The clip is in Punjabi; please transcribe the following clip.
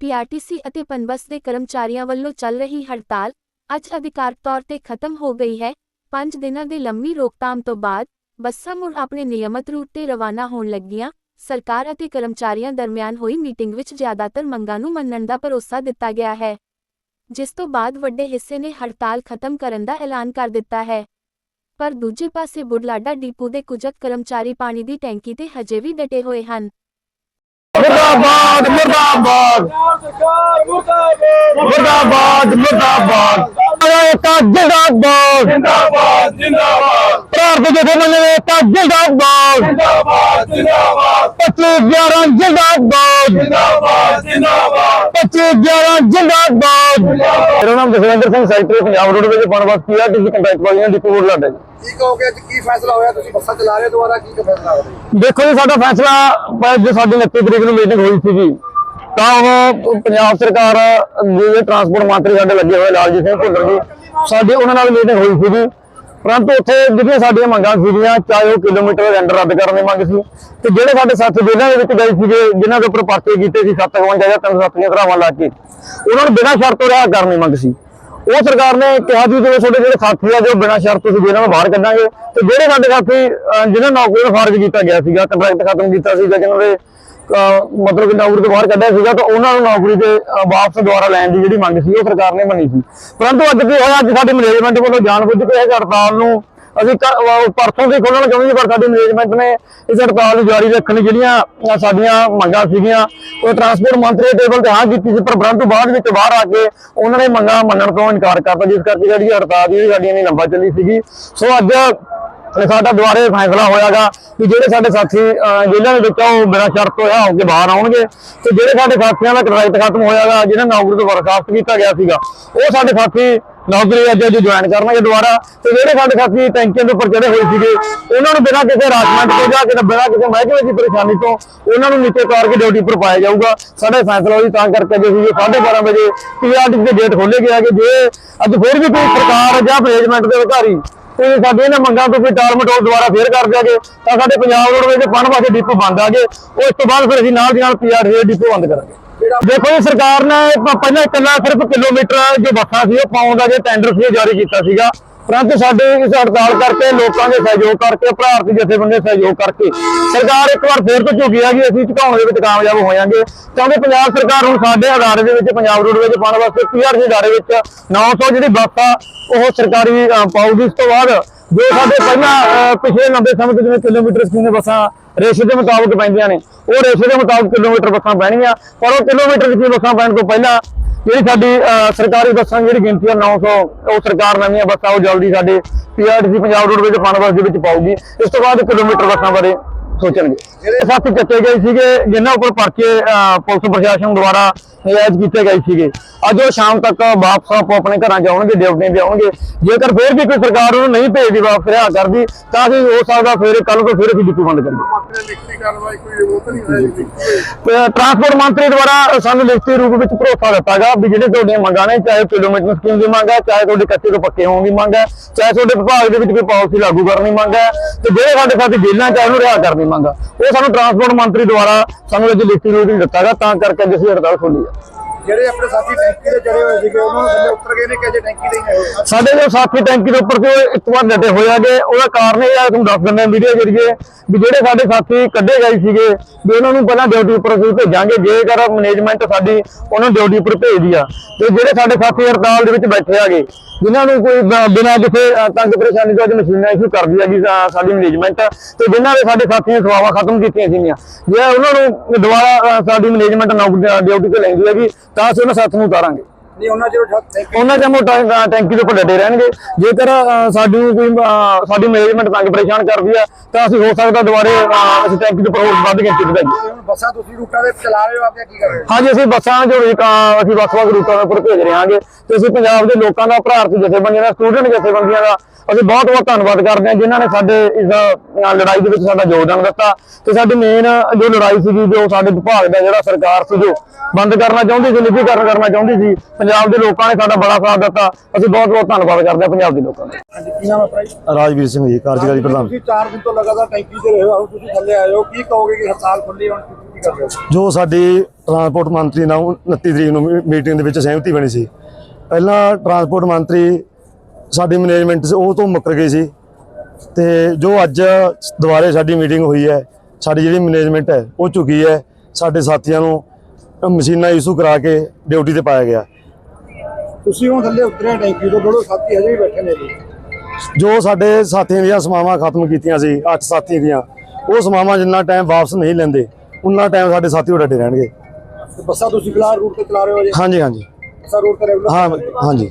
ਪੀਆਰਟੀਸੀ ਅਤੇ ਪਨਬਸ ਦੇ ਕਰਮਚਾਰੀਆਂ ਵੱਲੋਂ ਚੱਲ ਰਹੀ ਹੜਤਾਲ ਅੱਜ ਅਧਿਕਾਰਤ ਤੌਰ ਤੇ ਖਤਮ ਹੋ ਗਈ ਹੈ। 5 ਦਿਨਾਂ ਦੇ ਲੰਮੀ ਰੋਕਥਾਮ ਤੋਂ ਬਾਅਦ ਬੱਸਾਂ ਮੁੜ ਆਪਣੇ ਨਿਯਮਤ ਰੂਟ ਤੇ ਰਵਾਨਾ ਹੋਣ ਲੱਗੀਆਂ। ਸਰਕਾਰ ਅਤੇ ਕਰਮਚਾਰੀਆਂ ਦਰਮਿਆਨ ਹੋਈ ਮੀਟਿੰਗ ਵਿੱਚ ਜ਼ਿਆਦਾਤਰ ਮੰਗਾਂ ਨੂੰ ਮੰਨਣ ਦਾ ਭਰੋਸਾ ਦਿੱਤਾ ਗਿਆ ਹੈ। ਜਿਸ ਤੋਂ ਬਾਅਦ ਵੱਡੇ ਹਿੱਸੇ ਨੇ ਹੜਤਾਲ ਖਤਮ ਕਰਨ ਦਾ ਐਲਾਨ ਕਰ ਦਿੱਤਾ ਹੈ। ਪਰ ਦੂਜੇ ਪਾਸੇ ਬੁਢਲਾਡਾ ਡਿਪੂ ਦੇ ਕੁਝ ਕਰਮਚਾਰੀ ਪਾਣੀ ਦੀ ਟੈਂਕੀ ਤੇ ਹਜੇ ਵੀ ਡਟੇ ਹੋਏ ਹਨ। ਮੁਰਦਾਬਾਦ ਮੁਰਦਾਬਾਦ। ਮੁਰਦਾਬਾਦ ਮੁਰਦਾਬਾਦ। ਏਕਾ ਜਿੰਦਾਬਾਦ। ਜਿੰਦਾਬਾਦ ਜਿੰਦਾਬਾਦ। ਭਾਰਤ ਦੇ ਬੰਦੇ ਨੇ ਏਕਾ ਜਿੰਦਾਬਾਦ। ਜਿੰਦਾਬਾਦ ਜਿੰਦਾਬਾਦ। 25 11 ਜਿੰਦਾਬਾਦ। ਜਿੰਦਾਬਾਦ ਜਿੰਦਾਬਾਦ। 25 11 ਜਿੰਦਾਬਾਦ। ਮੇਰਾ ਨਾਮ Jaswinder Singh secretary Punjab roadways Punbus PRTC contract ਵਾਲੀਆਂ ਡਿਪੂ ਬੋਰਡ ਲਾਡਾ ਜੀ। ਕਹੋਗੇ ਅੱਜ ਕੀ ਫੈਸਲਾ ਹੋਇਆ? ਤੁਸੀਂ ਬੱਸਾਂ ਚਲਾ ਰਹੇ ਦੁਬਾਰਾ ਕੀ ਫੈਸਲਾ ਹੋਇਆ? ਦੇਖੋ ਜੀ ਸਾਡਾ ਫੈਸਲਾ ਜੋ ਸਾਡੀ 29 ਤਰੀਕ ਨੂੰ ਮੀਟਿੰਗ ਹੋਈ ਸੀਗੀ ਤਾਂ ਉਹ ਪੰਜਾਬ ਸਰਕਾਰ ਦੇ ਟਰਾਂਸਪੋਰਟ ਮੰਤਰੀ ਸਾਡੇ ਲੱਗੇ ਹੋਏ ਲਾਲਜੀਤ ਸਿੰਘ ਭੁੱਲਰ ਜੀ ਸਾਡੀ ਉਹਨਾਂ ਨਾਲ ਮੀਟਿੰਗ ਹੋਈ ਸੀਗੀ ਪਰੰਤੂ ਉੱਥੇ ਜਿਹੜੀਆਂ ਸਾਡੀਆਂ ਮੰਗਾਂ ਸੀਗੀਆਂ ਚਾਹੇ ਉਹ ਕਿਲੋਮੀਟਰ ਰੈਂਡ ਰੱਦ ਕਰਨ ਦੀ ਮੰਗ ਸੀ ਤੇ ਜਿਹੜੇ ਸਾਡੇ ਸਾਥੀ ਜੇਲ੍ਹਾਂ ਦੇ ਵਿੱਚ ਗਏ ਸੀਗੇ ਜਿਨ੍ਹਾਂ ਦੇ ਉੱਪਰ ਪਰਚੇ ਕੀਤੇ ਸੀ 752 ਜਾਂ 307 ਦੀਆਂ ਧਰਾਵਾਂ ਲਾ ਕੇ ਉਹਨਾਂ ਨੂੰ ਬਿਨਾਂ ਸ਼ਰਤ ਰਿਹਾ ਕਰਨ ਦੀ ਮੰਗ ਸੀ। ਉਹ ਸਰਕਾਰ ਨੇ ਕਿਹਾ ਜੀ ਜਿਵੇਂ ਤੁਹਾਡੇ ਜਿਹੜੇ ਸਾਥੀ ਆ ਜੋ ਬਿਨਾਂ ਸ਼ਰਤ ਤੁਸੀਂ ਜੇਲ੍ਹਾਂ ਨੂੰ ਬਾਹਰ ਕੱਢਾਂਗੇ। ਤੇ ਜਿਹੜੇ ਸਾਡੇ ਸਾਥੀ ਅਹ, ਜਿਨ੍ਹਾਂ ਨੌਕਰੀ ਨੂੰ ਫਾਰਗ ਕੀਤਾ ਗਿਆ ਸੀਗਾ ਕੰਟਰੈਕਟ ਖਤਮ ਕੀਤਾ ਸੀਗਾ ਜਿਨ੍ਹਾਂ ਦੇ ਮਤਲਬ ਕਿ ਨੌਕਰੀ ਤੋਂ ਬਾਹਰ ਕੱਢਿਆ ਸੀਗਾ ਤਾਂ ਉਹਨਾਂ ਨੂੰ ਨੌਕਰੀ ਤੇ ਵਾਪਸ ਦੁਆਰਾ ਲੈਣ ਦੀ ਜਿਹੜੀ ਮੰਗ ਸੀ, ਉਹ ਸਰਕਾਰ ਨੇ ਮੰਨੀ ਸੀ। ਪਰੰਤੂ ਅੱਜ ਕੀ ਹੋਇਆ, ਅੱਜ ਸਾਡੀ ਮੈਨੇਜਮੈਂਟ ਵੱਲੋਂ ਜਾਣਬੁੱਝ ਕੇ ਇਹ ਹੜਤਾਲ ਨੂੰ ਅਸੀਂ ਪਰਸੋਂ ਦੀ ਖੋਲਣਾ ਚਾਹੁੰਦੇ ਪਰ ਸਾਡੀ ਮੈਨੇਜਮੈਂਟ ਨੇ ਇਸ ਹੜਤਾਲ ਨੂੰ ਜਾਰੀ ਰੱਖਣ ਲਈ ਜਿਹੜੀਆਂ ਸਾਡੀਆਂ ਮੰਗਾਂ ਸੀਗੀਆਂ, ਉਹ ਟਰਾਂਸਪੋਰਟ ਮੰਤਰੀ ਟੇਬਲ ਤੇ ਹਾਂ ਕੀਤੀ ਸੀ, ਪਰ ਪਰੰਤੂ ਬਾਅਦ ਵਿੱਚ ਬਾਹਰ ਆ ਕੇ ਉਹਨਾਂ ਨੇ ਮੰਗਾਂ ਮੰਨਣ ਤੋਂ ਇਨਕਾਰ ਕਰਤਾ, ਜਿਸ ਕਰਕੇ ਜਿਹੜੀ ਹੜਤਾਲ ਜਿਹੜੀ ਸਾਡੀ ਇੰਨੀ ਲੰਬਾ ਚੱਲੀ ਸੀਗੀ। ਸੋ ਅੱਜ ਤੇ ਸਾਡਾ ਦੁਆਰੇ ਫੈਸਲਾ ਹੋਇਆਗਾ ਕਿ ਜਿਹੜੇ ਸਾਡੇ ਸਾਥੀ ਅਹ, ਜੇਲ੍ਹਾਂ ਦੇ ਵਿੱਚ ਆ, ਉਹ ਬਿਨਾਂ ਸ਼ਰਤ ਹੋਇਆ ਹੋ ਕੇ ਬਾਹਰ ਆਉਣਗੇ। ਤੇ ਜਿਹੜੇ ਸਾਡੇ ਸਾਥੀਆਂ ਦਾ ਕੰਟਰੈਕਟ ਖਤਮ ਹੋਇਆਗਾ ਜਿਹਨਾਂ ਨੌਕਰੀ ਤੋਂ ਬਰਖਾਸਤ ਕੀਤਾ ਗਿਆ ਸੀਗਾ ਉਹ ਸਾਡੇ ਸਾਥੀ ਨੌਕਰੀ ਅੱਜ ਅੱਜ ਜੁਆਇਨ ਕਰਨਗੇ ਦੁਬਾਰਾ। ਤੇ ਜਿਹੜੇ ਸਾਡੇ ਸਾਥੀ ਟੈਂਕੀਆਂ ਦੇ ਉੱਪਰ ਚੜੇ ਹੋਏ ਸੀਗੇ ਉਹਨਾਂ ਨੂੰ ਬਿਨਾਂ ਕਿਸੇ ਰਾਜਮੈਂਟ ਤੋਂ ਜਾਂ ਕਿਸੇ ਬਿਨਾਂ ਕਿਸੇ ਮਹਿਕਮੇ ਦੀ ਪਰੇਸ਼ਾਨੀ ਤੋਂ ਉਹਨਾਂ ਨੂੰ ਨੀਚੇ ਉਤਾਰ ਕੇ ਡਿਊਟੀ ਉੱਪਰ ਪਾਇਆ ਜਾਊਗਾ। ਸਾਡਾ ਇਹ ਫੈਸਲਾ ਹੋਈ ਤਾਂ ਕਰਕੇ ਜੇ ਸੀ 12:30 ਵਜੇ ਪੀਆਰਟੀ ਦੇ ਗੇਟ ਖੋਲੇ ਗਿਆ ਕਿ ਜੇ ਅੱਜ ਫਿਰ ਵੀ ਕੋਈ ਸਰਕਾਰ ਜਾਂ ਮੈਨੇਜਮੈਂਟ ਦੇ ਅਧਿਕਾਰੀ ਤੇ ਸਾਡੀਆਂ ਇਹਨਾਂ ਮੰਗਾਂ ਤੋਂ ਕੋਈ ਟਾਲ ਮਟੋਲ ਦੁਬਾਰਾ ਫੇਰ ਕਰ ਦਿਆਗੇ ਤਾਂ ਸਾਡੇ ਪੰਜਾਬ ਰੋਡਵੇਜ਼ ਦੇ ਪਣ ਵਾਸਤੇ ਡਿਪੂ ਬੰਦ ਆਗੇ ਉਸ ਤੋਂ ਬਾਅਦ ਫਿਰ ਅਸੀਂ ਨਾਲ ਦੀ ਨਾਲ ਪੀਆਰਟੀ ਦੇ ਡਿਪੂ ਬੰਦ ਕਰਾਂਗੇ। ਦੇਖੋ ਜੀ ਸਰਕਾਰ ਨੇ ਪਹਿਲਾਂ ਇਕੱਲਾ ਸਿਰਫ ਕਿਲੋਮੀਟਰ ਜੋ ਬੱਸਾਂ ਸੀ ਉਹ ਪਾਉਣ ਦਾ ਜੇ ਟੈਂਡਰ ਸੀ ਜਾਰੀ ਕੀਤਾ ਸੀਗਾ। ਪਰੰਤੂ ਸਾਡੇ ਇਸ ਹੜਤਾਲ ਕਰਕੇ ਲੋਕਾਂ ਦੇ ਸਹਿਯੋਗ ਕਰਕੇ ਭਾਰਤੀ ਜਥੇਬੰਦੀ ਦੇ ਸਹਿਯੋਗ ਕਰਕੇ ਸਰਕਾਰ ਇੱਕ ਵਾਰ ਫੇਰ ਤੋਂ ਝੁਕੀ ਆ ਕਿ ਅਸੀਂ ਝੁਕਾਉਣ ਦੇ ਵਿੱਚ ਕਾਮਯਾਬ ਹੋ ਜਾਾਂਗੇ ਕਿਉਂਕਿ ਪੰਜਾਬ ਸਰਕਾਰ ਹੁਣ ਸਾਡੇ ਅਦਾਰੇ ਦੇ ਵਿੱਚ ਪੰਜਾਬ ਰੋਡਵੇਜ਼ ਪਾਉਣ ਵਾਸਤੇ ਪੀਆਰਸੀ ਅਦਾਰੇ ਵਿੱਚ 900 ਜਿਹੜੀ ਬੱਸ ਆ ਉਹ ਸਰਕਾਰੀ ਅ, ਪਾਊਗੀ। ਇਸ ਤੋਂ ਬਾਅਦ ਜੋ ਸਾਡੇ ਪਹਿਲਾਂ ਪਿਛਲੇ ਲੰਬੇ ਸਮੇਂ ਤੋਂ ਜਿਵੇਂ ਕਿਲੋਮੀਟਰ ਸਕੀਮ ਬੱਸਾਂ ਰੇਸ਼ੇ ਦੇ ਮੁਤਾਬਕ ਪੈਂਦੀਆਂ ਨੇ ਉਹ ਰੇਸ਼ੇ ਦੇ ਮੁਤਾਬਕ ਕਿਲੋਮੀਟਰ ਬੱਸਾਂ ਪੈਣਗੀਆਂ। ਪਰ ਉਹ ਕਿਲੋਮੀਟਰ ਦੀ ਬੱਸਾਂ ਪੈਣ ਤੋਂ ਪਹਿਲਾਂ ਜਿਹੜੀ ਸਾਡੀ ਅ, ਸਰਕਾਰੀ ਬੱਸਾਂ ਜਿਹੜੀ ਗਿਣਤੀ ਆ 900 ਉਹ ਸਰਕਾਰ ਨਵੀਆਂ ਬੱਸਾਂ ਉਹ ਜਲਦੀ ਸਾਡੇ PRTC Punjab roadways fund bus ਦੇ ਵਿੱਚ ਪਾਊਗੀ। ਇਸ ਤੋਂ ਬਾਅਦ ਕਿਲੋਮੀਟਰ ਬੱਸਾਂ ਬਾਰੇ ਸੋਚਣਗੇ। ਜਿਹੜੇ ਸਾਥੀ ਚੱਕੇ ਗਏ ਸੀਗੇ ਜਿਨ੍ਹਾਂ ਉੱਪਰ ਪਰਚੇ ਪੁਲਿਸ ਪ੍ਰਸ਼ਾਸਨ ਦੁਆਰਾ ਨਜਾਇਜ਼ ਕੀਤੇ ਗਏ ਸੀਗੇ ਅੱਜ ਉਹ ਸ਼ਾਮ ਤੱਕ ਵਾਪਸ ਆਪੋ ਆਪਣੇ ਘਰਾਂ ਜਾਉਣਗੇ ਡਿਊਟੀਆਂ ਤੇ ਆਉਣਗੇ। ਜੇਕਰ ਫੇਰ ਵੀ ਕੋਈ ਸਰਕਾਰ ਉਹਨੂੰ ਨਹੀਂ ਭੇਜਦੀ ਵਾਪਸ ਰਿਹਾ ਕਰਦੀ ਤਾਂ ਅਸੀਂ ਹੋ ਸਕਦਾ ਫੇਰ ਕੱਲ ਤੋਂ ਫੇਰ ਅਸੀਂ ਡਿਪੂ ਬੰਦ ਕਰੀਏ। ਉਹ ਤਾਂ ਟਰਾਂਸਪੋਰਟ ਮੰਤਰੀ ਦੁਆਰਾ ਸਾਨੂੰ ਲਿਖਤੀ ਰੂਪ ਵਿੱਚ ਭਰੋਸਾ ਦਿੱਤਾਗਾ ਵੀ ਜਿਹੜੇ ਤੁਹਾਡੀਆਂ ਮੰਗਾਂ ਨੇ ਚਾਹੇ ਕਿਲੋਮੀਟਰ ਸਕੀਮ ਦੀ ਮੰਗ ਹੈ ਚਾਹੇ ਤੁਹਾਡੇ ਕੱਚੇ ਤੋਂ ਪੱਕੇ ਹੋਣ ਦੀ ਮੰਗ ਹੈ ਚਾਹੇ ਤੁਹਾਡੇ ਵਿਭਾਗ ਦੇ ਵਿੱਚ ਕੋਈ ਪਾਲਿਸੀ ਲਾਗੂ ਕਰਨ ਦੀ ਮੰਗ ਹੈ ਤੇ ਜਿਹੜੇ ਸਾਡੇ ਸਾਥੀ ਜੇਲ੍ਹਾਂ ਚਾਹੇ ਉਹਨੂੰ ਰਿਹਾ ਕਰਨ ਦੀ ਮੰਗ ਹੈ ਉਹ ਸਾਨੂੰ ਟਰਾਂਸਪੋਰਟ ਮੰਤਰੀ ਦੁਆਰਾ ਸਾਨੂੰ ਅੱਜ ਲਿਖਤੀ ਰੂਪ ਵਿੱਚ ਦਿੱਤਾਗਾ ਤਾਂ ਕਰਕੇ ਅੱਜ ਅਸੀਂ ਹੜਤਾਲ ਖੋਲੀ ਹੈ ਜਿਹੜੇ ਆਪਣੇ ਸਾਥੀ ਟੈਂਕੀ ਤੇ ਚੜੇ ਹੋਏ ਸੀਗੇ ਉਹਨਾਂ ਨੂੰ ਥੱਲੇ ਉਤਰ ਗਏ ਨੇ ਕਿ ਅਜੇ ਟੈਂਕੀ ਤੇ ਹੀ ਸਾਡੇ ਜੋ ਸਾਥੀ ਟੈਂਕੀ ਦੇ ਉੱਪਰ ਕੋਈ ਇੱਕ ਵਾਰ ਡਟੇ ਹੋਏ ਆਗੇ ਉਹਦਾ ਕਾਰਨ ਇਹ ਆ ਤੁਹਾਨੂੰ ਦੱਸ ਦਿੰਦੇ ਹਾਂ ਵੀਡੀਓ ਜਰੀਏ ਵੀ ਜਿਹੜੇ ਸਾਡੇ ਸਾਥੀ ਕੱਢੇ ਗਏ ਸੀਗੇ ਵੀ ਉਹਨਾਂ ਨੂੰ ਪਹਿਲਾਂ ਡਿਊਟੀ ਉੱਪਰ ਅਸੀਂ ਭੇਜਾਂਗੇ ਜੇਕਰ ਮੈਨੇਜਮੈਂਟ ਸਾਡੀ ਉਹਨਾਂ ਨੂੰ ਡਿਊਟੀ ਉੱਪਰ ਭੇਜਦੀ ਆ। ਤੇ ਜਿਹੜੇ ਸਾਡੇ ਸਾਥੀ ਹੜਤਾਲ ਦੇ ਵਿੱਚ ਬੈਠੇ ਆਗੇ ਜਿਨ੍ਹਾਂ ਨੂੰ ਕੋਈ ਬਿਨਾਂ ਕਿਸੇ ਤੰਗ ਪਰੇਸ਼ਾਨੀ ਤੋਂ ਅੱਜ ਮਸ਼ੀਨਾਂ ਇਸ਼ੂ ਕਰਦੀ ਹੈਗੀ ਸਾਡੀ ਮੈਨੇਜਮੈਂਟ ਤੇ ਜਿਨ੍ਹਾਂ ਦੇ ਸਾਡੇ ਸਾਥੀਆਂ ਨੇ ਸੇਵਾਵਾਂ ਖਤਮ ਕੀਤੀਆਂ ਸੀਗੀਆਂ ਜੇ ਉਹਨਾਂ ਨੂੰ ਦੁਬਾਰਾ ਸਾਡੀ ਮੈਨੇਜਮੈਂਟ ਨੌਕਰੀ ਡਿਊਟੀ ਤੇ ਲੈਂਦੀ ਹੈਗੀ, ਤਾਂ ਅਸੀਂ ਉਹਨਾਂ ਸਾਥ ਨੂੰ ਉਤਾਰਾਂਗੇ। ਨਹੀਂ ਉਹਨਾਂ ਚਿਰ ਟੈਂਕੀ ਉਹਨਾਂ ਦੇ ਮੋਟਾ ਟੈਂਕੀ ਦੇ ਉੱਪਰ ਡਟੇ ਰਹਿਣਗੇ। ਜੇਕਰ ਸਾਡੀ ਕੋਈ ਸਾਡੀ ਮੈਨੇਜਮੈਂਟ ਤੰਗ ਪਰੇਸ਼ਾਨ ਕਰਦੀ ਆ ਤਾਂ ਅਸੀਂ ਹੋ ਸਕਦਾ ਦੁਬਾਰੇ ਅਸੀਂ ਟੈਂਕੀ ਦੇ ਉੱਪਰ ਹੋਰ ਵੱਧ ਗਿਣਤੀ ਵਧਾਈਏ। ਹੁਣ ਬੱਸਾਂ ਤੁਸੀਂ ਰੂਟਾਂ ਦੇ ਚਲਾ ਰਹੇ ਹੋ ਆਪੇ ਕੀ ਕਰ ਰਹੇ ਹੋ? ਹਾਂਜੀ ਅਸੀਂ ਬੱਸਾਂ ਜੋ ਅਸੀਂ ਵੱਖ-ਵੱਖ ਰੂਟਾਂ ਦੇ ਉੱਪਰ ਭੇਜ ਰਹੇ ਹਾਂਗੇ। ਤੇ ਅਸੀਂ ਪੰਜਾਬ ਦੇ ਲੋਕਾਂ ਦਾ ਭਾਰਤੀ ਜਥੇਬੰਦੀਆਂ ਦਾ ਸਟੂਡੈਂਟ ਜਥੇਬੰਦੀਆਂ ਦਾ ਅਸੀਂ ਬਹੁਤ ਬਹੁਤ ਧੰਨਵਾਦ ਕਰਦੇ ਹਾਂ ਜਿਨ੍ਹਾਂ ਨੇ ਸਾਡੇ ਇਸ ਲੜਾਈ ਦੇ ਵਿੱਚ ਸਾਡਾ ਯੋਗਦਾਨ ਦਿੱਤਾ। ਤੇ ਸਾਡੀ ਮੇਨ ਜੋ ਲੜਾਈ ਸੀਗੀ ਜੋ ਸਾਡੇ ਵਿਭਾਗ ਦਾ ਜਿਹੜਾ ਸਰਕਾਰ ਸੀ ਜੋ ਬੰਦ ਕਰਨਾ ਚਾਹੁੰਦੀ ਸੀ ਨਿੱਜੀਕਰਨ ਕਰਨਾ ਚਾਹੁੰਦੀ ਸੀ ਪੰਜਾਬ ਦੇ ਲੋਕਾਂ ਨੇ ਸਾਡਾ ਬੜਾ ਸਾਥ ਦਿੱਤਾ। ਅਸੀਂ ਬਹੁਤ ਬਹੁਤ ਧੰਨਵਾਦ ਕਰਦੇ ਹਾਂ ਪੰਜਾਬ ਦੇ ਲੋਕਾਂ ਦਾ। ਹਾਂਜੀ ਕੀ ਨਾਮ ਹੈ ਆਪਣਾ ਜੀ? ਰਾਜਵੀਰ ਸਿੰਘ ਜੀ ਕਾਰਜਕਾਰੀ ਪ੍ਰਧਾਨ। ਤੁਸੀਂ 4 ਦਿਨ ਤੋਂ ਲਗਾਤਾਰ ਟੈਂਕੀ ਤੇ ਰਹੇ ਹੋ ਹੁਣ ਤੁਸੀਂ ਥੱਲੇ ਆਏ ਹੋ ਕੀ ਕਹੋਗੇ ਕਿ ਹੜਤਾਲ ਖੁੱਲੀ ਹੁਣ ਕੀ ਕੀ ਕਰ ਰਹੇ ਹੋ? ਜੋ ਸਾਡੀ ਟਰਾਂਸਪੋਰਟ ਮੰਤਰੀ ਨਾਲ 29 ਤਰੀਕ ਨੂੰ ਮੀਟਿੰਗ ਦੇ ਵਿੱਚ ਸਹਿਮਤੀ ਬਣੀ ਸੀ। ਪਹਿਲਾਂ ਟਰਾਂਸਪੋਰਟ ਮੰਤਰੀ ਸਾਡੀ ਮੈਨੇਜਮੈਂਟ ਸੀ ਉਹ ਤੋਂ ਮੁੱਕਰ ਗਈ ਸੀ। ਤੇ ਜੋ ਅੱਜ ਦੁਬਾਰੇ ਸਾਡੀ ਮੀਟਿੰਗ ਹੋਈ ਹੈ ਸਾਡੀ ਜਿਹੜੀ ਮੈਨੇਜਮੈਂਟ ਹੈ ਉਹ ਝੁਕੀ ਹੈ। ਸਾਡੇ ਸਾਥੀਆਂ ਨੂੰ ਮਸ਼ੀਨਾਂ ਇਸ਼ੂ ਕਰਾ ਕੇ ਡਿਊਟੀ ਤੇ ਪਾਇਆ ਗਿਆ। ਤੁਸੀਂ ਹੁਣ ਥੱਲੇ ਉਤਰੇ ਟੈਂਕੀ ਤੋਂ ਬੜੋ ਸਾਥੀ ਹਜੇ ਵੀ ਬੈਠੇ ਨੇ ਜੀ। ਜੋ ਸਾਡੇ ਸਾਥੀਆਂ ਦੀਆਂ ਸਮਾਵਾਂ ਖਤਮ ਕੀਤੀਆਂ ਸੀ ਅੱਠ ਸਾਥੀ ਦੀਆਂ ਉਹ ਸਮਾਵਾਂ ਜਿੰਨਾ ਟਾਈਮ ਵਾਪਸ ਨਹੀਂ ਲੈਂਦੇ ਉਨਾ ਟਾਈਮ ਸਾਡੇ ਸਾਥੀ ਉਹ ਡਟੇ ਰਹਿਣਗੇ। ਬੱਸਾਂ ਤੁਸੀਂ ਫਿਲਹਾਲ ਰੂਟ ਤੇ ਚਲਾ ਰਹੇ ਹੋ ਜੀ ਹਾਂਜੀ ਹਾਂਜੀ। ਬੱਸਾਂ ਰੂਟ ਤੇ ਰੈਗੂਲਰ ਹਾਂ ਹਾਂਜੀ।